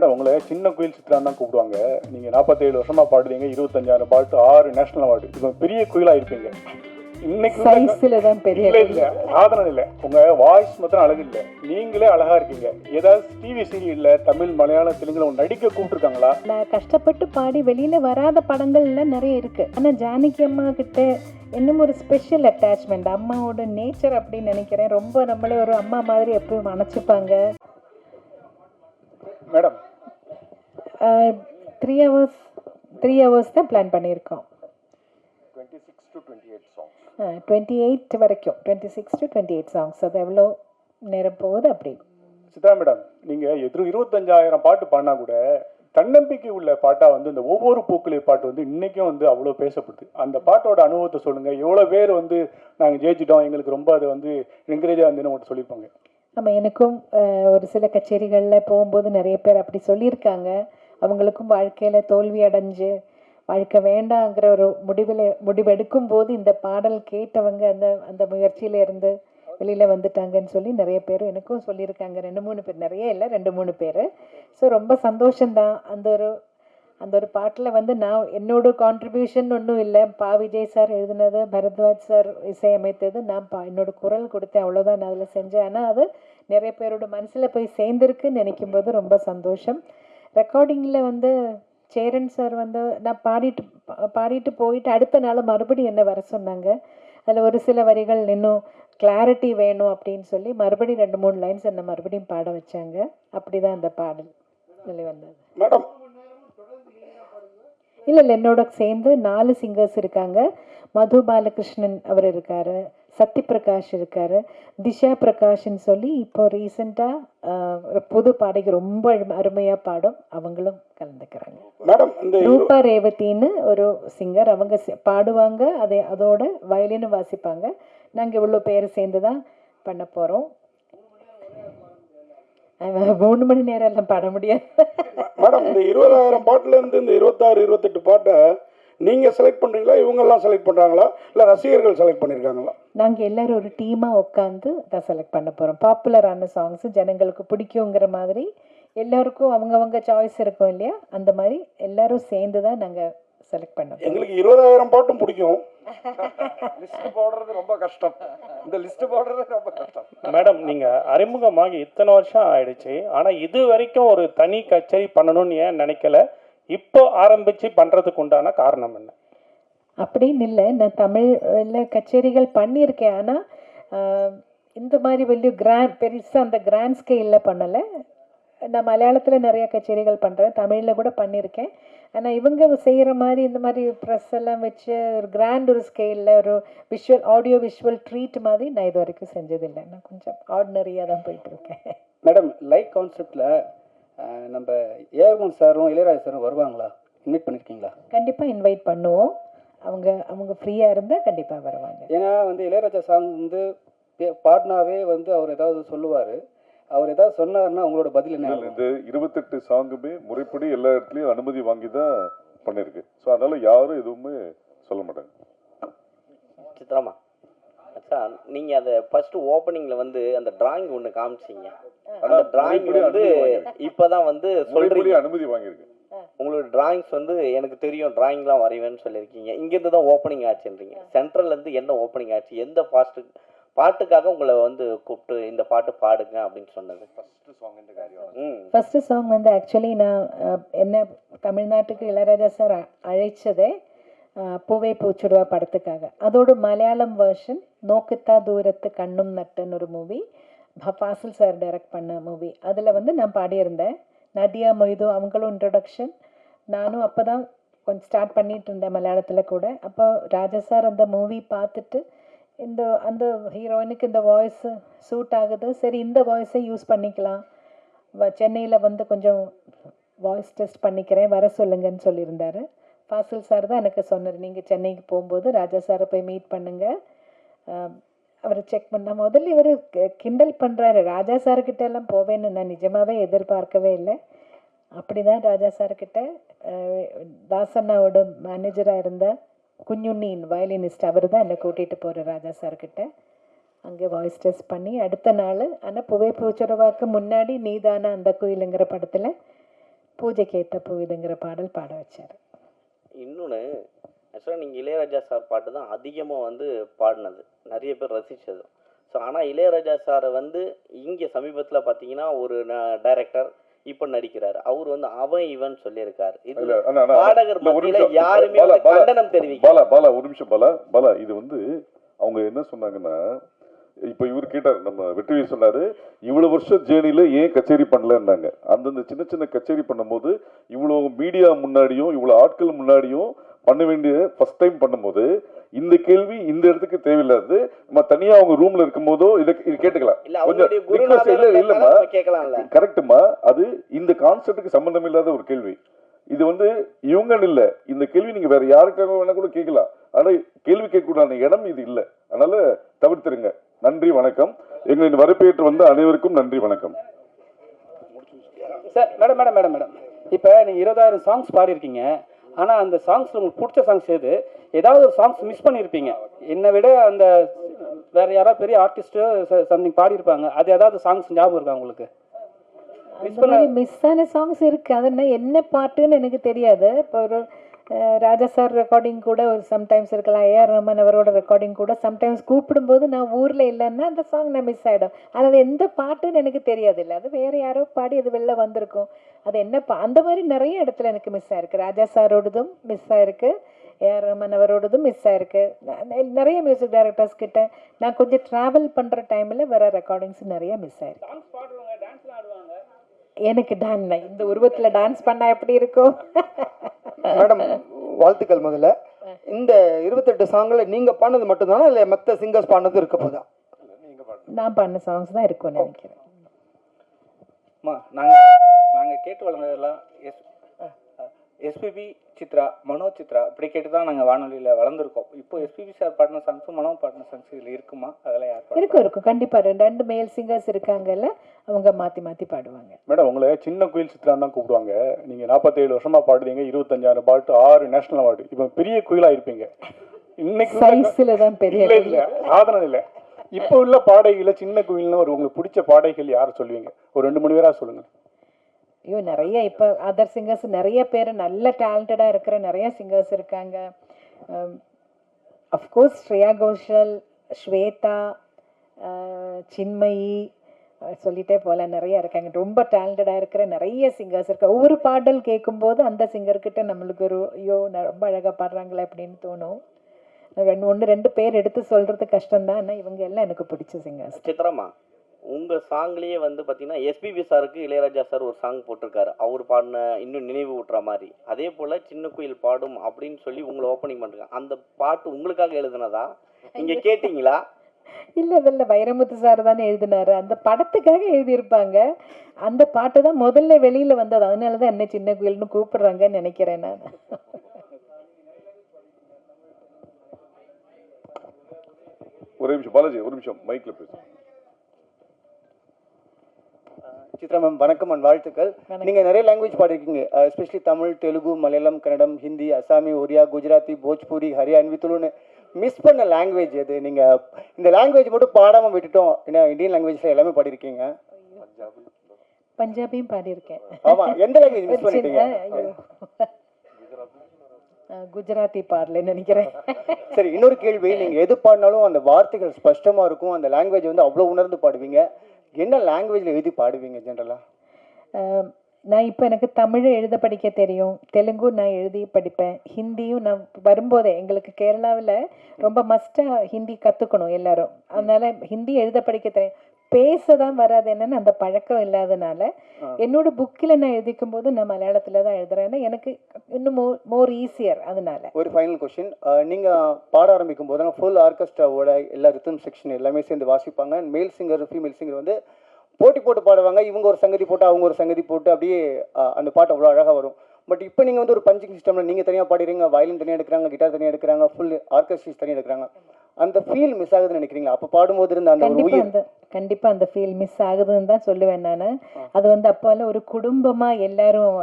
Madam உங்களை சின்ன கோயில் சித்ரான்னு தான் கூப்பிடுவாங்க. நீங்கள் நாற்பத்தேழு வருஷமா பாடுறீங்க இருபத்தஞ்சாயிரம் பாட்டு ஆறு நேஷனல் அவார்டு இப்போ பெரிய கோயிலா இருப்பீங்க. இன்னைக்கு பெரிய இல்ல சாதனம் இல்ல. உங்க வாய்ஸ் மாத்திரம் அழகு இல்ல. நீங்களே அழகா இருக்கீங்க. ஏதாவது டிவி சீரியல்ல தமிழ் மலையாளம் தெலுங்குல நடிக்க கூப்பிட்டுருக்காங்களா? நான் கஷ்டப்பட்டு பாடி வெளியில வராத படங்கள்ல நிறைய இருக்கு. ஆனா ஜானகி அம்மா கிட்ட இன்னும் ஒரு ஸ்பெஷல் அட்டாச்மெண்ட் அம்மாவோட நேச்சர் அப்படின்னு நினைக்கிறேன். ரொம்ப நம்மளே ஒரு அம்மா மாதிரி எப்பவும் அணைச்சிப்பாங்க madam three hours three hours தான் பிளான் பண்ணியிருக்கோம். டுவெண்ட்டி எயிட் வரைக்கும் twenty six to twenty eight songs அது எவ்வளோ நேரம் போகுது அப்படி? சித்ரா மேடம் நீங்க எதிரும் இருபத்தஞ்சாயிரம் பாட்டு பாடினா கூட தன்னம்பிக்கை உள்ள பாட்டா வந்து இந்த ஒவ்வொரு பூக்களி பாட்டு வந்து இன்னைக்கும் வந்து அவ்வளோ பேசப்படுது. அந்த பாட்டோட அனுபவத்தை சொல்லுங்க. எவ்வளோ பேர் வந்து நாங்க ஜெயிச்சிட்டோம். எங்களுக்கு ரொம்ப அது வந்து என்கரேஜாக இருந்துன்னு உங்கள்கிட்ட சொல்லியிருப்பாங்க. ஆமாம் எனக்கும் ஒரு சில கச்சேரிகளில் போகும்போது நிறைய பேர் அப்படி சொல்லியிருக்காங்க. அவங்களுக்கும் வாழ்க்கையில் தோல்வி அடைஞ்சு வாழ்க்கை வேண்டாங்கிற ஒரு முடிவில் முடிவெடுக்கும் போது இந்த பாடல் கேட்டவங்க அந்த அந்த முயற்சியில இருந்து வெளியில் வந்துட்டாங்கன்னு சொல்லி நிறைய பேர் எனக்கும் சொல்லியிருக்காங்க. ரெண்டு மூணு பேர் நிறைய இல்லை ரெண்டு மூணு பேர். ஸோ ரொம்ப சந்தோஷம்தான். அந்த ஒரு அந்த ஒரு பாட்டில் வந்து நான் என்னோட கான்ட்ரிபியூஷன் ஒன்றும் இல்லை. பா விஜய் சார் எழுதினது பரத்வாஜ் சார் இசையமைத்தது நான் பா என்னோட குரல் கொடுத்தேன் அவ்வளோதான் நான் அதில் செஞ்சேன். ஆனால் அது நிறைய பேரோட மனசில் போய் சேர்ந்துருக்குன்னு நினைக்கும் போது ரொம்ப சந்தோஷம். ரெக்கார்டிங்கில் வந்து சேரன் சார் வந்து நான் பாடிட்டு பா- பாடிட்டு போயிட்டு அடுத்த நாள் மறுபடியும் என்ன வர சொன்னாங்க? அதில் ஒரு சில வரிகள் இன்னும் கிளாரிட்டி வேணும் அப்படின்னு சொல்லி மறுபடியும் ரெண்டு மூணு லைன்ஸ் என்னை மறுபடியும் பாட வச்சாங்க. அப்படி தான் அந்த பாடல் வெளிவந்தது. மேடம். இல்லை இல்லை என்னோட சேர்ந்து நாலு சிங்கர்ஸ் இருக்காங்க. மது பாலகிருஷ்ணன் அவர் இருக்காரு. சத்யபிரகாஷ் இருக்காரு. திஷா பிரகாஷ்னு சொல்லி இப்போ ரீசெண்டாக புது பாடகி ரொம்ப அருமையாக பாடும். அவங்களும் கலந்துக்கிறாங்க. ரூபா ரேவதின்னு ஒரு சிங்கர் அவங்க பாடுவாங்க. அதை அதோட வயலினும் வாசிப்பாங்க. நாங்கள் இவ்வளோ பேர் சேர்ந்து தான் பண்ண போகிறோம் மூணு மணி நேரம் எல்லாம் பாட முடியாது. மேடம் இந்த இருபதாயிரம் பாட்டுல இருந்து இந்த இருபத்தாறு இருபத்தெட்டு பாட்டை நீங்க செலக்ட் பண்றீங்களா? இவங்க எல்லாம் செலக்ட் பண்றாங்களா? இல்ல ரசிகர்கள் செலக்ட் பண்ணிருக்காங்களா? நாங்கள் எல்லாரும் ஒரு டீமாக உட்காந்து தான் செலக்ட் பண்ண போகிறோம் பாப்புலரான சாங்ஸ் ஜனங்களுக்கு பிடிக்குங்கிற மாதிரி எல்லாருக்கும் அவங்கவங்க சாய்ஸ் இருக்கும் இல்லையா? அந்த மாதிரி எல்லாரும் சேர்ந்து தான் நாங்கள் செலக்ட் பண்ண போறோம். எங்களுக்கு இருபதாயிரம் பாட்டும் பிடிக்கும். லிஸ்ட் போடுறது ரொம்ப கஷ்டம். இந்த லிஸ்ட் போடுறது ரொம்ப கஷ்டம். மேடம் நீங்க அறிமுகமாகி இத்தனை வருஷம் ஆயிடுச்சு. ஆனா இது வரைக்கும் ஒரு தனி கச்சேரி பண்ணணும்னு ஏன் நினைக்கல? இப்போ ஆரம்பிச்சு பண்றதுக்கு உண்டான காரணம் என்ன? அப்படின்னு இல்லை. நான் தமிழில் கச்சேரிகள் பண்ணியிருக்கேன். ஆனால் இந்த மாதிரி வெளிய கிராண்ட் பெருசாக அந்த கிராண்ட் ஸ்கேலில் பண்ணலை. நான் மலையாளத்தில் நிறைய கச்சேரிகள் பண்ணுறேன் தமிழில் கூட பண்ணியிருக்கேன். ஆனால் இவங்க செய்கிற மாதிரி இந்த மாதிரி ப்ரெஸ் எல்லாம் வச்சு ஒரு கிராண்ட் ஒரு ஸ்கேலில் ஒரு விஷுவல் ஆடியோ விஷுவல் ட்ரீட் மாதிரி நான் இது வரைக்கும் செஞ்சதில்லை. நான் கொஞ்சம் ஆர்டினரியாக தான் போயிட்டுருக்கேன் மேடம் லைட் கான்செப்டில் நம்ம ஏகமன் சாரும் இளையராஜா சாரும் வருவாங்களா? இன்வைட் பண்ணியிருக்கீங்களா கண்டிப்பாக இன்வைட் பண்ணுவோம். அவங்க அவங்க ஃப்ரீயாக இருந்தால் கண்டிப்பாக வருவாங்க. ஏன்னா வந்து இளையராஜா சாங் வந்து பாடினாவே வந்து அவர் ஏதாவது சொல்லுவார். அவர் ஏதாவது சொன்னாருன்னா உங்களோட பதில் என்ன இந்த இருபத்தெட்டு சாங்குமே முறைப்படி எல்லா இடத்துலயும் அனுமதி வாங்கி தான் பண்ணிருக்கு. ஸோ அதனால யாரும் எதுவுமே சொல்ல மாட்டாங்க. சித்ராமா? அச்சா நீங்க அந்த ஃபர்ஸ்ட் ஓப்பனிங்ல வந்து அந்த டிராயிங் ஒண்ணு காமிச்சீங்க. அந்த டிராயிங் வந்து வாங்கியிருக்கு. இப்பதான் வந்து சொல்றீங்க. அனுமதி வாங்கியிருக்கு. உங்களோட டிராயிங்ஸ் வந்து எனக்கு தெரியும் டிராயிங்லாம் வரைவேன்னு சொல்லியிருக்கீங்க. இங்கேருந்து தான் ஓப்பனிங் ஆச்சுன்றீங்க. சென்ட்ரல்ல இருந்து என்ன ஓப்பனிங் ஆச்சு? எந்த பாட்டு பாட்டுக்காக உங்களை வந்து கூப்பிட்டு இந்த பாட்டு பாடுங்க அப்படின்னு சொன்னது. ஃபர்ஸ்ட் சாங் இந்த காரியம் ம். ஃபஸ்ட்டு சாங் வந்து ஆக்சுவலி நான் என்ன தமிழ்நாட்டுக்கு இளையராஜா சார் அழைச்சதே. அஹ், பூவே பூச்சுடுவா படத்துக்காக அதோடு மலையாளம் வெர்ஷன் நோக்குத்தா தூரத்து கண்ணும் நட்டுன்னு ஒரு மூவி ஃபாசில் சார் டைரக்ட் பண்ண மூவி அதில் வந்து நான் பாடியிருந்தேன் நதியா மொய்து அவங்களும் இன்ட்ரடக்ஷன் நானும் அப்போ தான் கொஞ்சம் ஸ்டார்ட் பண்ணிட்டு இருந்தேன் மலையாளத்தில் கூட அப்போ ராஜா சார் அந்த மூவி பார்த்துட்டு இந்த அந்த ஹீரோயினுக்கு இந்த வாய்ஸ் சூட் ஆகுது சரி இந்த வாய்ஸை யூஸ் பண்ணிக்கலாம் சென்னையில் வந்து கொஞ்சம் வாய்ஸ் டெஸ்ட் பண்ணிக்கிறேன் வர சொல்லுங்கன்னு சொல்லியிருந்தாரு ஃபாசில் சார் தான் எனக்கு சொன்னார். நீங்கள் சென்னைக்கு போகும்போது ராஜா சாரை போய் மீட் பண்ணுங்கள் அவரை செக் பண்ண முதல்ல இவர் கிண்டல் பண்ணுறாரு ராஜா சார்கிட்ட எல்லாம் போவேன்னு நான் நிஜமாகவே எதிர்பார்க்கவே இல்லை. அப்படி தான் ராஜா சார்கிட்ட தாசண்ணாவோட மேனேஜராக இருந்த குஞ்சுண்ணின் வயலினிஸ்ட் அவர் தான் என்னை கூட்டிகிட்டு போகிற ராஜா சார்கிட்ட அங்கே வாய்ஸ் டெஸ்ட் பண்ணி அடுத்த நாள் ஆனால் புவே பூச்சரவாக்கு முன்னாடி நீதான அந்த கோயிலுங்கிற படத்தில் பூஜைக்கு ஏற்ற பூ பாடல் பாட வச்சார். இன்னொன்று ஆக்சுவலாக நீங்கள் இளையராஜா சார் பாட்டு தான் அதிகமாக வந்து பாடினது. நிறைய பேர் ரசித்தது ஸோ ஆனால் இளையராஜா சாரை வந்து இங்கே சமீபத்தில் பார்த்தீங்கன்னா ஒரு டைரக்டர் இப்போ நடிக்கிறார். அவர் வந்து அவன் இவன் சொல்லியிருக்காரு. பாடகர் மத்தியில. யாருமே கண்டனம் தெரிவிக்க பாலா பாலா ஒரு நிமிஷம் பாலா பாலா இது வந்து அவங்க என்ன சொன்னாங்கன்னா இப்போ இவர் கேட்டார் நம்ம வெற்றி சொன்னாரு இவ்வளவு வருஷம் ஜேர்னில ஏன் கச்சேரி பண்ணலன்னாங்க. அந்தந்த சின்ன சின்ன கச்சேரி பண்ணும்போது இவ்வளோ மீடியா முன்னாடியும் இவ்வளோ ஆட்கள் முன்னாடியும் பண்ண வேண்டிய ஃபர்ஸ்ட் டைம் பண்ணும்போது இந்த கேள்வி இந்த இடத்துக்கு தேவையில்லாது நம்ம தனியா அவங்க ரூம்ல இருக்கும்போதோ இதை இது கேட்டுக்கலாம். கொஞ்சம் இல்ல இல்லம்மா. கரெக்டுமா அது இந்த கான்செப்டுக்கு சம்பந்தம் இல்லாத ஒரு கேள்வி. இது வந்து இவங்கன்னு இல்ல. இந்த கேள்வி நீங்க வேற யாருக்காக வேணா கூட கேட்கலாம். ஆனா கேள்வி கேட்கக்கூடாத இடம் இது இல்ல. அதனால தவிர்த்துருங்க. நன்றி வணக்கம். எங்களின் வரப்பேற்று வந்த அனைவருக்கும் நன்றி வணக்கம். Sir madam madam madam madam. இப்போ நீங்கள் இருபதாயிரம் சாங்ஸ் பாடியிருக்கீங்க. ஆனால் அந்த சாங்ஸில் உங்களுக்கு பிடிச்ச சாங்ஸ் எது? ஏதாவது ஒரு சாங்ஸ் மிஸ் பண்ணியிருப்பீங்க. என்னை விட அந்த வேற யாராவது பெரிய ஆர்டிஸ்ட்டு சம்திங் பாடியிருப்பாங்க. அது ஏதாவது சாங்ஸ் ஞாபகம் இருக்கா உங்களுக்கு? அந்த மாதிரி மிஸ் ஆன சாங்ஸ் இருக்கு. அது என்ன என்ன பாட்டுன்னு எனக்கு தெரியாது. இப்போ ஒரு ராஜா சார் ரெக்கார்டிங் கூட ஒரு சம்டைம்ஸ் இருக்கலாம். ஏஆர் ரஹ்மான் அவரோட ரெக்கார்டிங் கூட சம்டைம்ஸ் கூப்பிடும்போது நான் ஊரில் இல்லைன்னா அந்த சாங் நான் மிஸ் ஆகிடும் ஆனால் அது எந்த பாட்டுன்னு எனக்கு தெரியாது இல்லை அது வேறு யாரோ பாடி அது வெளில வந்திருக்கும். அது என்ன பா அந்த மாதிரி நிறைய இடத்துல எனக்கு மிஸ் ஆயிருக்கு. ராஜா சாரோடதும் மிஸ் ஆயிருக்கு. ஏஆர் ரஹ்மான் அவரோடதும் மிஸ் ந- நிறைய மியூசிக் டைரக்டர்ஸ் கிட்ட நான் கொஞ்சம் ட்ராவல் பண்ணுற டைமில் வர ரெக்கார்டிங்ஸ் நிறைய மிஸ் ஆயிருக்கு. எனக்கு டான் இந்த உருவத்தில் டான்ஸ் பண்ணா எப்படி இருக்கும்? மேடம் வாழ்த்துக்கள் முதல்ல. இந்த இருபத்தெட்டு சாங்ல நீங்க பாடினது மட்டும்தானா இல்ல மத்த சிங்கர்ஸ் பாடினது இருக்க போதா? நான் பண்ண சாங்ஸ் தான் இருக்கும்னு நினைக்கிறேன். நாங்கள் நாங்கள் கேட்டு வளர்ந்ததெல்லாம் S S P B Chithra Mano Chithra இப்படி கேட்டு தான் நாங்கள் வானொலியில் வளர்ந்துருக்கோம். இப்போ எஸ்பிபி சார் பாடின சாங்ஸும் மனோ பாடின சாங்ஸ் இதில் இருக்குமா? அதெல்லாம் யார்? இருக்கும் இருக்கும். கண்டிப்பா ரெண்டு ரெண்டு மேல் சிங்கர்ஸ் இருக்காங்கல்ல அவங்க மாத்தி மாத்தி பாடுவாங்க. மேடம் உங்களை சின்ன குயில் சித்ரான்னு தான் கூப்பிடுவாங்க. நீங்க நாற்பத்தேழு வருஷமா பாடுறீங்க இருபத்தஞ்சாயிரம் பாட்டு ஆறு நேஷனல் அவார்டு இப்போ பெரிய குயிலா இருப்பீங்க. இன்னைக்கு சைஸ்ல தான் பெரிய இல்ல இல்ல. சாதனம் இல்ல. இப்போ உள்ள பாடகைகள சின்ன குயில்னு ஒரு உங்களுக்கு பிடிச்ச பாடகைகள் யார் சொல்லுவீங்க? ஒரு ரெண்டு மூணு பேரா சொல்லுங்க. ஐயோ நிறைய இப்போ அதர் சிங்கர்ஸ் நிறைய பேர் நல்ல டேலண்டடாக இருக்கிற நிறைய சிங்கர்ஸ் இருக்காங்க. அஃப்கோர்ஸ் ஸ்ரேயா கோஷல் ஸ்வேதா சின்மயி சொல்லிட்டே போல நிறைய இருக்காங்க. ரொம்ப டேலண்டடாக இருக்கிற நிறைய சிங்கர்ஸ் இருக்காங்க ஒவ்வொரு பாடல் கேட்கும்போது அந்த சிங்கர்கிட்ட நம்மளுக்கு ஒரு ஐயோ ரொம்ப அழகாக பாடுறாங்களே அப்படின்னு தோணும். ரெண்டு ஒன்று ரெண்டு பேர் எடுத்து சொல்கிறது கஷ்டம்தான். ஆனால் இவங்க எல்லாம் எனக்கு பிடிச்ச சிங்கர்ஸ் சித்திரமா உங்க சாங்லயே வந்து பாத்தீங்கன்னா எஸ்பிபி சாருக்கு இளையராஜா சார் ஒரு சாங் போட்டிருக்காரு. அவர் பாடின இன்னும் நினைவு ஊட்டுற மாதிரி. அதே போல சின்ன குயில் பாடும் அப்படின்னு சொல்லி உங்களை ஓப்பனிங் பண்றாங்க அந்த பாட்டு உங்களுக்காக எழுதுனதா? நீங்க கேட்டீங்களா? இல்லை இல்லை வைரமுத்து சார் தானே எழுதினாரு. அந்த படத்துக்காக எழுதியிருப்பாங்க. அந்த பாட்டு தான் முதல்ல வெளியில வந்தது. அதனால தான் என்ன சின்ன குயில்னு கூப்பிடுறாங்கன்னு நினைக்கிறேன் நான். ஒரே நிமிஷம் பாலாஜி ஒரு நிமிஷம். மைக்ல பேசு. சித்ரா மேம் வணக்கம் அண்ட் வாழ்த்துக்கள். நீங்க நிறைய லாங்குவேஜ் பாடிருக்கீங்க. எஸ்பெஷலி தமிழ் தெலுங்கு மலையாளம் கன்னடம் ஹிந்தி அசாமி ஒரியா குஜராத்தி போஜ்பூரி ஹரியான்வி துளுன்னு மிஸ் பண்ண லாங்குவேஜ் எது? நீங்க இந்த லாங்குவேஜ் மட்டும் பாடாம விட்டுட்டோம். ஏன்னா இந்தியன் லாங்குவேஜ்ல எல்லாமே பாடிருக்கீங்க. பஞ்சாபியும் பாடியிருக்கேன். ஆமா எந்த லாங்குவேஜ் மிஸ் பண்ணிட்டீங்க? குஜராத்தி பாடலன்னு நினைக்கிறேன். சரி இன்னொரு கேள்வி. நீங்க எது பாடினாலும் அந்த வார்த்தைகள் ஸ்பஷ்டமா இருக்கும். அந்த லாங்குவேஜ் வந்து அவ்வளவு உணர்ந்து பாடுவீங்க. என்ன லாங்குவேஜ்ல எழுதி பாடுவீங்க ஜென்ரலா நான் இப்போ எனக்கு தமிழ் எழுத படிக்க தெரியும். தெலுங்கு நான் எழுதி படிப்பேன். ஹிந்தியும் நான் வரும்போதே எங்களுக்கு கேரளாவில் ரொம்ப மஸ்ட்டாக ஹிந்தி கற்றுக்கணும் எல்லாரும். அதனால ஹிந்தி எழுத படிக்க தெரியும். பேச தான் வராது என்னன்னு அந்த பழக்கம் இல்லாதனால என்னோட புக்கில் நான் எழுதிக்கும் போது நான் மலையாளத்தில் தான் எழுதுறேன். ஏன்னா எனக்கு இன்னும் மோர் மோர் ஈஸியர் அதனால. ஒரு ஃபைனல் கொஸ்டின் நீங்க பாட ஆரம்பிக்கும் போது ஃபுல் ஆர்கெஸ்ட்ராவோட எல்லா ரித்தம் செக்ஷன் எல்லாமே சேர்ந்து வாசிப்பாங்க. மேல் சிங்கர் ஃபீமேல் சிங்கர் வந்து போட்டி போட்டு பாடுவாங்க. இவங்க ஒரு சங்கதி போட்டு அவங்க ஒரு சங்கதி போட்டு அப்படியே அந்த பாட்டு அவ்வளோ அழகாக வரும். பட் இப்போ நீங்கள் வந்து ஒரு பஞ்சிங் சிஸ்டமில் நீங்கள் தனியாக பாடுறீங்க வயலின் தனியாக எடுக்கிறாங்க கிட்டார் தனியாக எடுக்கிறாங்க ஃபுல் ஆர்கெஸ்ட்ரிஸ் தனியாக எடுக்கிறாங்க. அந்த ஃபீல் மிஸ் ஆகுதுன்னு நினைக்கிறீங்களா? அப்போ பாடும்போது இருந்த அந்த ஒரு கண்டிப்பா உயிர் அந்த ஃபீல் மிஸ் ஆகுதுன்னு தான் சொல்லுவேன் நான். அது வந்து அப்போல்லாம் ஒரு குடும்பமா எல்லாரும்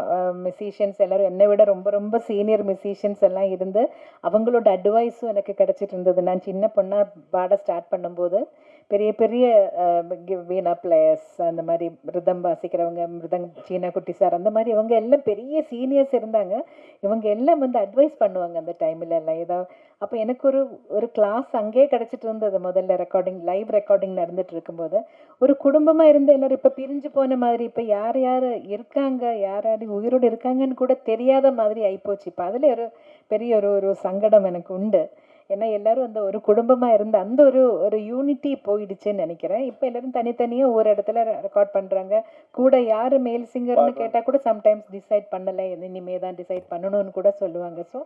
மியூசிஷியன்ஸ் எல்லாரும் என்னை விட ரொம்ப ரொம்ப சீனியர் மியூசிஷியன்ஸ் எல்லாம் இருந்து அவங்களோட அட்வைஸும் எனக்கு கிடைச்சிட்டு இருந்தது. நான் சின்ன பொண்ணா பாட ஸ்டார்ட் பண்ணும்போது பெரிய பெரிய கி- வீணா பிளேயர்ஸ் அந்த மாதிரி மிருதம் வாசிக்கிறவங்க மிருதங் சீனா குட்டி சார் அந்த மாதிரி இவங்க எல்லாம் பெரிய சீனியர்ஸ் இருந்தாங்க. இவங்க எல்லாம் வந்து அட்வைஸ் பண்ணுவாங்க அந்த டைமில் எல்லாம். ஏதாவது அப்போ எனக்கு ஒரு ஒரு கிளாஸ் அங்கேயே கிடச்சிட்டு இருந்தது முதல்ல ரெக்கார்டிங் லைவ் ரெக்கார்டிங் நடந்துட்டு இருக்கும்போது. ஒரு குடும்பமாக இருந்த எல்லாரும் இப்போ பிரிஞ்சு போன மாதிரி இப்போ யார் யார் இருக்காங்க யார் யார் உயிரோடு இருக்காங்கன்னு கூட தெரியாத மாதிரி ஆகிப்போச்சு இப்போ அதில் ஒரு பெரிய ஒரு ஒரு சங்கடம் எனக்கு உண்டு. ஏன்னா எல்லாரும் அந்த ஒரு குடும்பமாக இருந்த அந்த ஒரு ஒரு யூனிட்டி போயிடுச்சுன்னு நினைக்கிறேன். இப்போ எல்லாரும் தனித்தனியாக ஒரு இடத்துல ரெக்கார்ட் பண்ணுறாங்க கூட யார் மேல் சிங்கர்னு கேட்டால் கூட சம்டைம்ஸ் டிசைட் பண்ணலை. இனிமே தான் டிசைட் பண்ணணும்னு கூட சொல்லுவாங்க. ஸோ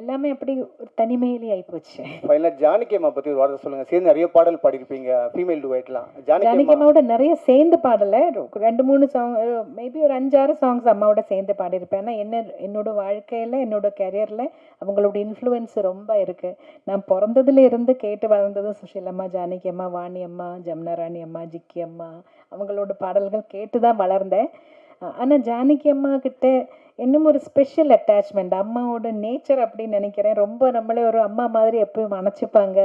எல்லாமே அப்படி ஒரு தனிமையிலே ஆயிப்போச்சு. ஃபைனலாக ஜானகி அம்மா பற்றி ஒரு வார்த்தை சொல்லுங்கள் சேர்ந்து நிறைய பாடல் பாடியிருப்பீங்க ஃபீமேல் டுவைட்லாம் ஜானகி ஜானகி அம்மா அம்மாவோட நிறைய சேர்ந்து பாடலை. ரெண்டு மூணு சாங் மேபி ஒரு அஞ்சாறு சாங்ஸ் அம்மாவோட சேர்ந்து பாடியிருப்பேன். ஆனால் என்ன என்னோட வாழ்க்கையில் என்னோட கெரியரில் அவங்களோட இன்ஃப்ளூயன்ஸ் ரொம்ப இருக்குது நான் பிறந்ததுல இருந்து கேட்டு வளர்ந்தது சுஷீலம்மா ஜானகி அம்மா வாணி அம்மா ஜமுனா ராணி அம்மா ஜிக்கி அம்மா அவங்களோட பாடல்கள் கேட்டு தான் வளர்ந்தேன். ஆனால் ஜானகி அம்மா கிட்ட இன்னும் ஒரு ஸ்பெஷல் அட்டாச்மெண்ட் அம்மாவோட நேச்சர் அப்படின்னு நினைக்கிறேன். ரொம்ப நம்மளே ஒரு அம்மா மாதிரி எப்பயும் அணைச்சிப்பாங்க.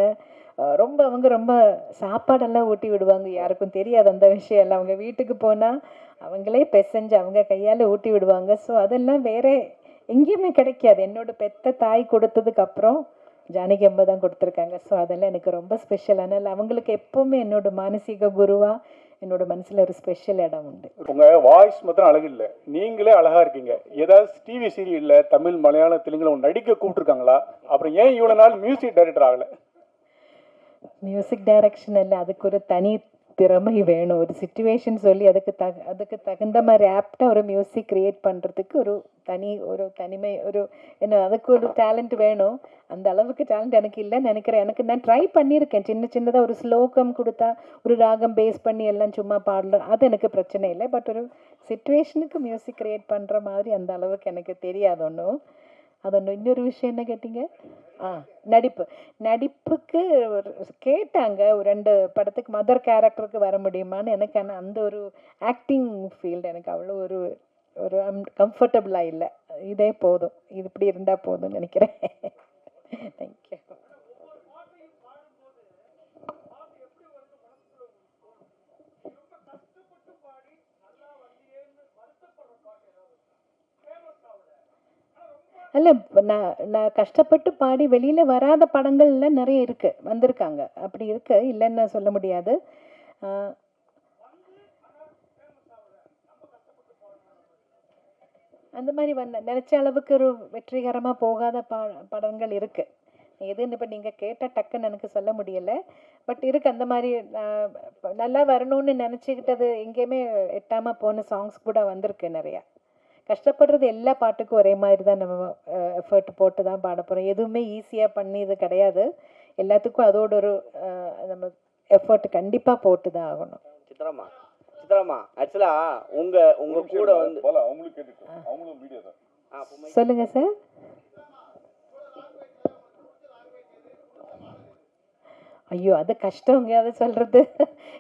ரொம்ப அவங்க ரொம்ப சாப்பாடெல்லாம் ஊட்டி விடுவாங்க. யாருக்கும் தெரியாது அந்த விஷயம் எல்லாம். அவங்க வீட்டுக்கு போனால் அவங்களே பெசஞ்சு அவங்க கையால் ஊட்டி விடுவாங்க. ஸோ அதெல்லாம் வேறு எங்கேயுமே கிடைக்காது. என்னோட பெத்த தாய் கொடுத்ததுக்கப்புறம் ஜானகி அம்மா தான் கொடுத்துருக்காங்க. ஸோ அதெல்லாம் எனக்கு ரொம்ப ஸ்பெஷல் அதனால் அவங்களுக்கு எப்போவுமே என்னோட மானசீக குருவாக என்னோட மனசில் ஒரு ஸ்பெஷல் இடம் உண்டு. உங்க வாய்ஸ் மாத்திரம் அழகு இல்லை நீங்களே அழகா இருக்கீங்க. ஏதாவது டிவி சீரியல்ல தமிழ் மலையாளம் தெலுங்குல உங்களை நடிக்க கூப்பிட்டுருக்காங்களா? அப்புறம் ஏன் இவ்வளவு நாள் மியூசிக் டைரக்டர் ஆகல? மியூசிக் டைரக்ஷன் அல்ல அதுக்கு ஒரு தனி திறமை வேணும். ஒரு சுச்சுவேஷன் சொல்லி அதுக்கு தகு அதுக்கு தகுந்த மாதிரி ஆப்டாக ஒரு மியூசிக் க்ரியேட் பண்ணுறதுக்கு ஒரு தனி ஒரு தனிமை ஒரு என்ன அதுக்கு ஒரு டேலண்ட் வேணும். அந்த அளவுக்கு டேலண்ட் எனக்கு இல்லைன்னு நினைக்கிறேன். எனக்கு நான் ட்ரை பண்ணியிருக்கேன். சின்ன சின்னதாக ஒரு ஸ்லோகம் கொடுத்தா ஒரு ராகம் பேஸ் பண்ணி எல்லாம் சும்மா பாடலாம். அது எனக்கு பிரச்சனை இல்லை. பட் ஒரு சுச்சுவேஷனுக்கு மியூசிக் கிரியேட் பண்ணுற மாதிரி அந்த அளவுக்கு எனக்கு தெரியாது ஒன்றும் அது ஒன்று இன்னொரு விஷயம் என்ன கேட்டிங்க? ஆ. நடிப்பு. நடிப்புக்கு ஒரு கேட்டாங்க ஒரு ரெண்டு படத்துக்கு மதர் கேரக்டருக்கு வர முடியுமான்னு எனக்கு ஆனால் அந்த ஒரு ஆக்டிங் ஃபீல்டு எனக்கு அவ்வளோ ஒரு ஒரு கம்ஃபர்டபுளாக இல்லை. இதே போதும். இது இப்படி இருந்தால் போதும்னு நினைக்கிறேன். தேங்க்யூ இல்லை நான் நான் கஷ்டப்பட்டு பாடி வெளியில் வராத படங்கள்ல நிறைய இருக்கு வந்திருக்காங்க. அப்படி இருக்கு இல்லைன்னு சொல்ல முடியாது. அந்த மாதிரி வந்த நினச்ச அளவுக்கு ஒரு வெற்றிகரமாக போகாத பா படங்கள் இருக்குது எதுன்னு இப்போ நீங்கள் கேட்டால் டக்குன்னு எனக்கு சொல்ல முடியலை. பட் இருக்கு அந்த மாதிரி நான் நல்லா வரணும்னு நினச்சிக்கிட்டது எங்கேயுமே எட்டாமல் போன சாங்ஸ் கூட வந்திருக்கு நிறையா. கஷ்டப்படுறது எல்லா பாட்டுக்கும் ஒரே மாதிரி தான் நம்ம எஃபர்ட் போட்டு தான் பாட போகிறோம் எதுவுமே ஈஸியாக பண்ணி இது கிடையாது. எல்லாத்துக்கும் அதோட ஒரு நம்ம எஃபர்ட் கண்டிப்பாக போட்டு தான் ஆகணும். சித்ராமா சித்ராமா ஆக்சுவலா உங்க உங்க கூட வந்து பாலா அவங்களும் சொல்லுங்க சார் ஐயோ அது கஷ்டங்க. அதை சொல்கிறது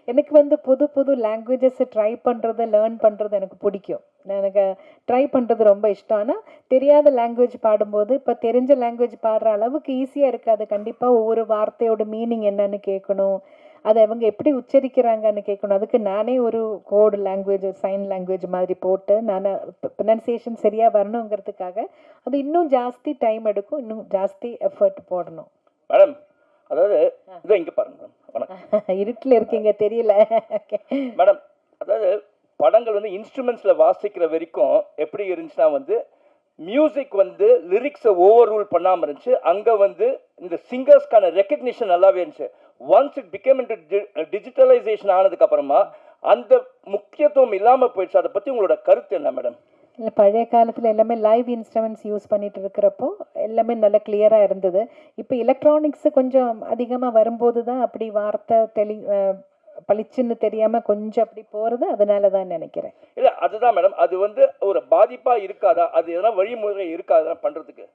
எனக்கு வந்து புது புது லாங்குவேஜஸ் ட்ரை பண்ணுறது லேர்ன் பண்ணுறது எனக்கு பிடிக்கும். எனக்கு ட்ரை பண்ணுறது ரொம்ப இஷ்டம். ஆனால் தெரியாத லாங்குவேஜ் பாடும்போது இப்போ தெரிஞ்ச லாங்குவேஜ் பாடுற அளவுக்கு ஈஸியாக இருக்காது. கண்டிப்பாக ஒவ்வொரு வார்த்தையோட மீனிங் என்னன்னு கேட்கணும் அதை அவங்க எப்படி உச்சரிக்கிறாங்கன்னு கேட்கணும் அதுக்கு நானே ஒரு கோடு லாங்குவேஜ் சைன் லாங்குவேஜ் மாதிரி போட்டு நான் ப்ரொனன்சியேஷன் சரியாக வரணுங்கிறதுக்காக அது இன்னும் ஜாஸ்தி டைம் எடுக்கும். இன்னும் ஜாஸ்தி எஃபர்ட் போடணும். மேடம் அதாவது இதோ இங்க பாருங்க மேடம் இருட்டில் இருக்கீங்க தெரியல. மேடம் அதாவது படங்கள் வந்து இன்ஸ்ட்ருமெண்ட்ஸில் வாசிக்கிற வரைக்கும் எப்படி இருந்துச்சுன்னா வந்து மியூசிக் வந்து லிரிக்ஸை ஓவர் ரூல் பண்ணாமல் இருந்துச்சு. அங்கே வந்து இந்த சிங்கர்ஸ்க்கான ரெக்கக்னிஷன் நல்லாவே இருந்துச்சு. Once it became into digitalisation ஆனதுக்கப்புறமா அந்த முக்கியத்துவம் இல்லாமல் போயிடுச்சு. அதை பற்றி உங்களோட கருத்து என்ன மேடம் இல்லை பழைய காலத்தில் எல்லாமே லைவ் இன்ஸ்ட்ருமெண்ட்ஸ் யூஸ் பண்ணிட்டு இருக்கிறப்போ எல்லாமே நல்லா கிளியராக இருந்தது. இப்போ எலக்ட்ரானிக்ஸ் கொஞ்சம் அதிகமாக வரும்போது தான் அப்படி வார்த்தை தெளி பளிச்சுன்னு தெரியாமல் கொஞ்சம் அப்படி போகிறது அதனால தான் நினைக்கிறேன். இல்லை அதுதான் மேடம் அது வந்து ஒரு பாதிப்பாக இருக்காதா? அது எதனா வழிமுறை இருக்காதா பண்ணுறதுக்கு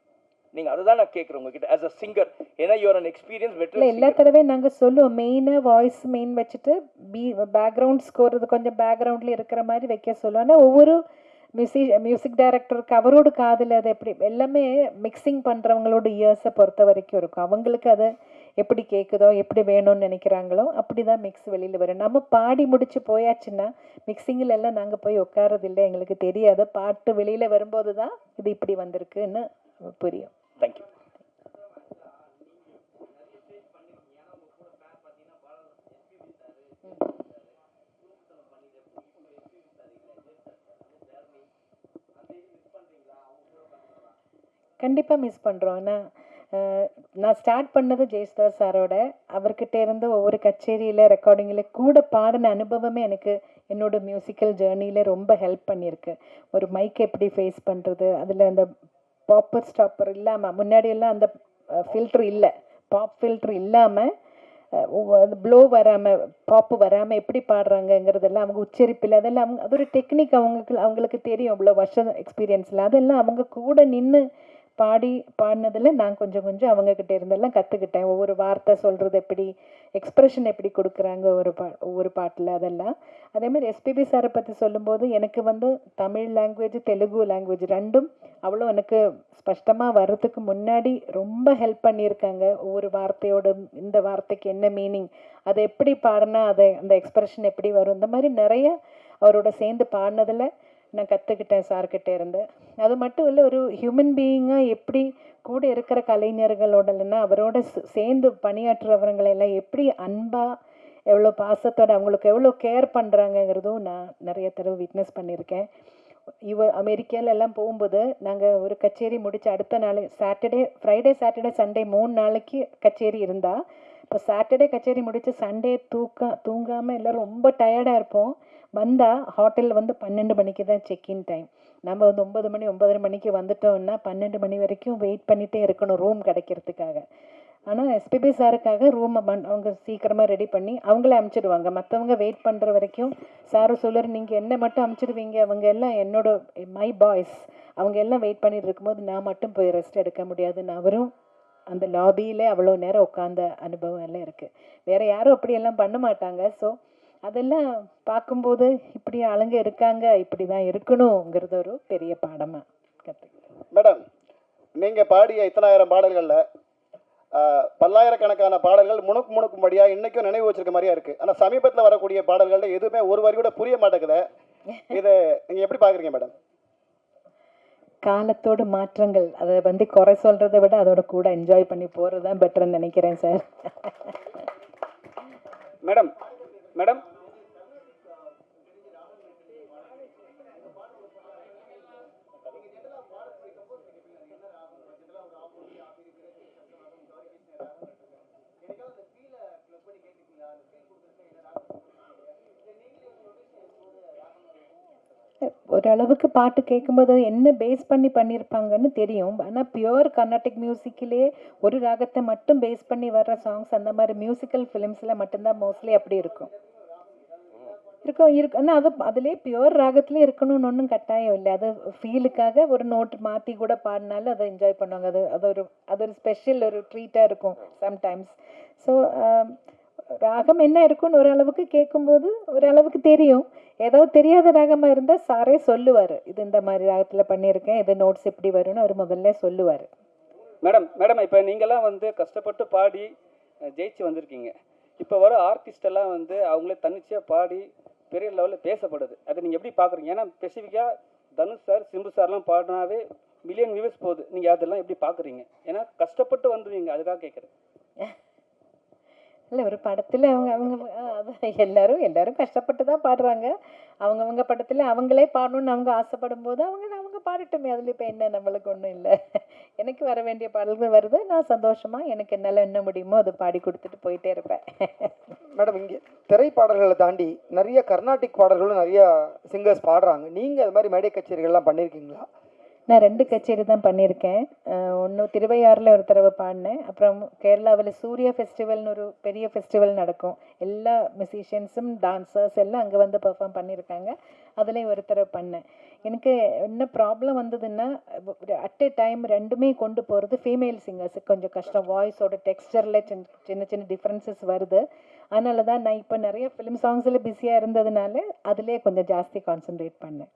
நீங்கள் அதை தான் நான் கேட்குறேன் உங்ககிட்ட. ஆஸ் அ சிங்கர் ஏன்னா you are an experience better எல்லா தடவையும் நாங்கள் சொல்லுவோம். மெயினாக வாய்ஸ் மெயின் வச்சுட்டு பி பேக்ரவுண்ட் ஸ்கோர் கொஞ்சம் பேக்ரவுண்டில் இருக்கிற மாதிரி வைக்க சொல்லுவோம். ஆனால் ஒவ்வொரு மியூசிக் மியூசிக் டைரக்டருக்கு அவரோட காதில் அது எப்படி எல்லாமே மிக்சிங் பண்ணுறவங்களோட இயர்ஸை பொறுத்த வரைக்கும் இருக்கும். அவங்களுக்கு அது எப்படி கேட்குதோ எப்படி வேணும்னு நினைக்கிறாங்களோ அப்படி தான் மிக்ஸ் வெளியில் வரும். நம்ம பாடி முடிச்சு போயாச்சுன்னா மிக்சிங்கில் எல்லாம் நாங்கள் போய் உட்காரதில்லை எங்களுக்கு தெரியாது. பாட்டு வெளியில் வரும்போது தான் இது இப்படி வந்திருக்குன்னு புரியும். தேங்க்யூ கண்டிப்பாக மிஸ் பண்ணுறோம் ஏன்னா அஹ், நான் ஸ்டார்ட் பண்ணது ஜெயஸ்தா சாரோட. அவர்கிட்ட இருந்து ஒவ்வொரு கச்சேரியில் ரெக்கார்டிங்கில் கூட பாடின அனுபவமே எனக்கு என்னோட மியூசிக்கல் ஜேர்னியில் ரொம்ப ஹெல்ப் பண்ணியிருக்கு. ஒரு மைக் எப்படி ஃபேஸ் பண்ணுறது அதில் அந்த பாப்பர் ஸ்டாப்பர் இல்லாமல் முன்னாடியெல்லாம் அந்த ஃபில்ட்ரு இல்லை. பாப் ஃபில்ட்ரு இல்லாமல் அந்த ப்ளோ வராமல் பாப்பு வராமல் எப்படி பாடுறாங்கங்கிறதெல்லாம் அவங்க உச்சரிப்பில் அதெல்லாம் அவங்க அது ஒரு டெக்னிக் அவங்களுக்கு அவங்களுக்கு தெரியும். அவ்வளோ வருஷம் எக்ஸ்பீரியன்ஸில் அதெல்லாம் அவங்க கூட நின்று பாடி பாடினதில் நான் கொஞ்சம் கொஞ்சம் அவங்கக்கிட்ட இருந்தெல்லாம் கற்றுக்கிட்டேன் ஒவ்வொரு வார்த்தை சொல்கிறது எப்படி எக்ஸ்ப்ரெஷன் எப்படி கொடுக்குறாங்க ஒரு பா ஒவ்வொரு பாட்டில் அதெல்லாம். அதே மாதிரி எஸ்பிபி சாரை பற்றி சொல்லும்போது எனக்கு வந்து தமிழ் லாங்குவேஜ் தெலுங்கு லாங்குவேஜ் ரெண்டும் அவ்வளோ எனக்கு ஸ்பஷ்டமாக வர்றதுக்கு முன்னாடி ரொம்ப ஹெல்ப் பண்ணியிருக்காங்க. ஒவ்வொரு வார்த்தையோட இந்த வார்த்தைக்கு என்ன மீனிங் அதை எப்படி பாடினா அதை அந்த எக்ஸ்ப்ரெஷன் எப்படி வரும் இந்த மாதிரி நிறைய அவரோட சேர்ந்து பாடினதில் நான் கற்றுக்கிட்டேன் சார்கிட்ட இருந்து. அது மட்டும் இல்லை ஒரு ஹியூமன் பீயிங்காக எப்படி கூட இருக்கிற கலைஞர்களோட இல்லைன்னா அவரோட சே- சேர்ந்து பணியாற்றுறவங்களெல்லாம் எப்படி அன்பாக எவ்வளோ பாசத்தோட அவங்களுக்கு எவ்வளோ கேர் பண்ணுறாங்கங்கிறதும் நான் நிறைய தடவை விட்னஸ் பண்ணியிருக்கேன். இவ அமெரிக்கால எல்லாம் போகும்போது நாங்கள் ஒரு கச்சேரி முடிச்சு அடுத்த நாள் சாட்டர்டே ஃப்ரைடே சாட்டர்டே சண்டே மூணு நாளைக்கு கச்சேரி இருந்தால் இப்போ சாட்டர்டே கச்சேரி முடித்து சண்டே தூக்க தூங்காமல் எல்லாம் ரொம்ப டயர்டாக இருப்போம். வந்தால் ஹோட்டலில் வந்து பன்னெண்டு மணிக்கு தான் செக்இன் டைம் நம்ம வந்து ஒன்பது மணி ஒன்பதரை மணிக்கு வந்துட்டோம்னா பன்னெண்டு மணி வரைக்கும் வெயிட் பண்ணிகிட்டே இருக்கணும் ரூம் கிடைக்கிறதுக்காக. ஆனால் எஸ்பிபி சாருக்காக ரூமை அவங்க சீக்கிரமாக ரெடி பண்ணி அவங்களே அமுச்சிடுவாங்க. மற்றவங்க வெயிட் பண்ணுற வரைக்கும் சாரு சொல்லர் நீங்கள் என்ன மட்டும் அமுச்சிடுவீங்க? அவங்க எல்லாம் என்னோட மை பாய்ஸ் அவங்க எல்லாம் வெயிட் பண்ணிட்டு இருக்கும்போது நான் மட்டும் போய் ரெஸ்ட் எடுக்க முடியாதுன்னு அவரும் அந்த லாபியிலே அவ்வளோ நேரம் உட்காந்த அனுபவம் எல்லாம் இருக்குது வேறு யாரும் அப்படியெல்லாம் பண்ண மாட்டாங்க. ஸோ அதெல்லாம் பார்க்கும்போது இப்படி ஆளுங்க இருக்காங்க இப்படி தான் இருக்கணுங்கிறது ஒரு பெரிய பாடமாக கற்றுக்கிட்டேன் மேடம் நீங்கள் பாடிய இத்தனாயிரம் பாடல்களில் பல்லாயிரக்கணக்கான பாடல்கள் முணுக்கு முணுக்கும்படியா இன்னைக்கும் நினைவு வச்சிருக்க மாதிரியா இருக்கு. ஆனால் சமீபத்தில் வரக்கூடிய பாடல்கள்ல எதுவுமே ஒரு வரி கூட புரிய மாட்டேங்குது. இதை நீங்கள் எப்படி பார்க்குறீங்க மேடம்? காலத்தோட மாற்றங்கள் அதை வந்து குறை சொல்கிறத விட அதோட கூட என்ஜாய் பண்ணி போகிறது தான் பெட்டர்னு நினைக்கிறேன் சார் மேடம் மேடம் ஓரளவுக்கு பாட்டு கேட்கும்போது என்ன பேஸ் பண்ணி பண்ணியிருப்பாங்கன்னு தெரியும். ஆனால் பியோர் கர்நாடிக் மியூசிக்கிலே ஒரு ராகத்தை மட்டும் பேஸ் பண்ணி வர்ற சாங்ஸ் அந்த மாதிரி மியூசிக்கல் ஃபிலிம்ஸில் மட்டும்தான் மோஸ்ட்லி அப்படி இருக்கும். இருக்கும் இருக்கு ஆனால் அது அதிலே பியோர் ராகத்திலே இருக்கணும்னு ஒன்றும் கட்டாயம் இல்லை. அது ஃபீலுக்காக ஒரு நோட் மாற்றி கூட பாடினாலும் அதை என்ஜாய் பண்ணுவாங்க. அது அது ஒரு அது ஒரு ஸ்பெஷல் ஒரு ட்ரீட்டாக இருக்கும் சம்டைம்ஸ் ஸோ ராகம் என்ன இருக்குன்னு ஓரளவுக்கு கேட்கும்போது ஓரளவுக்கு தெரியும். ஏதோ தெரியாத ராகமாக இருந்தால் சாரே சொல்லுவார். இது இந்த மாதிரி ராகத்தில் பண்ணியிருக்கேன். இது நோட்ஸ் இப்படி வரும்னு அவர் முதல்ல சொல்லுவார். மேடம் மேடம் இப்போ நீங்கள்லாம் வந்து கஷ்டப்பட்டு பாடி ஜெயிச்சு வந்திருக்கீங்க. இப்போ வர ஆர்டிஸ்ட் எல்லாம் வந்து அவங்களே தன்னிச்சையாக பாடி பெரிய லெவலில் பேசப்படுது. அதை நீங்கள் எப்படி பார்க்குறீங்க ஏன்னா ஸ்பெசிஃபிக்காக தனுஷ் சார் சிம்பு சார்லாம் பாடினாவே மில்லியன் வியூஸ் போகுது. நீங்கள் அதெல்லாம் எப்படி பார்க்குறீங்க ஏன்னா கஷ்டப்பட்டு வந்துருவீங்க. அதுக்காக கேட்குறேன் இல்லை ஒரு படத்தில் அவங்க அவங்க எல்லாரும் எல்லாரும் கஷ்டப்பட்டு தான் பாடுறாங்க. அவங்கவுங்க படத்தில் அவங்களே பாடணும்னு அவங்க ஆசைப்படும் போது அவங்க அவங்க பாடட்டுமே. அதில் இப்போ என்ன நம்மளுக்கு ஒன்றும் இல்லை. எனக்கு வர வேண்டிய பாடல்கள் வருது. நான் சந்தோஷமாக எனக்கு என்னால் என்ன முடியுமோ அதை பாடி கொடுத்துட்டு போயிட்டே இருப்பேன். மேடம் இங்கே திரைப்பாடல்களை தாண்டி நிறைய கர்நாடிக் பாடல்களும் நிறைய சிங்கர்ஸ் பாடுறாங்க. நீங்கள் அது மாதிரி மேடை கச்சேரிகள்லாம் பண்ணியிருக்கீங்களா நான் ரெண்டு கச்சேரி தான் பண்ணியிருக்கேன். ஒன்று திருவையாறில் ஒரு தடவை பாடினேன். அப்புறம் கேரளாவில் சூர்யா ஃபெஸ்டிவல்னு ஒரு பெரிய ஃபெஸ்டிவல் நடக்கும். எல்லா மியூசிஷியன்ஸும் டான்ஸர்ஸ் எல்லாம் அங்கே வந்து பெர்ஃபார்ம் பண்ணியிருக்காங்க. அதுலேயும் ஒரு தடவை பண்ணேன். எனக்கு என்ன ப்ராப்ளம் வந்ததுன்னா அட் எ டைம் ரெண்டுமே கொண்டு போகிறது ஃபீமேல் சிங்கர்ஸுக்கு கொஞ்சம் கஷ்டம். வாய்ஸோட டெக்ஸ்டரில் சின்ன சின்ன டிஃப்ரென்சஸ் வருது. அதனால தான் நான் இப்போ நிறைய ஃபிலிம் சாங்ஸில் பிஸியாக இருந்ததுனால அதிலே கொஞ்சம் ஜாஸ்தி கான்சென்ட்ரேட் பண்ணேன்.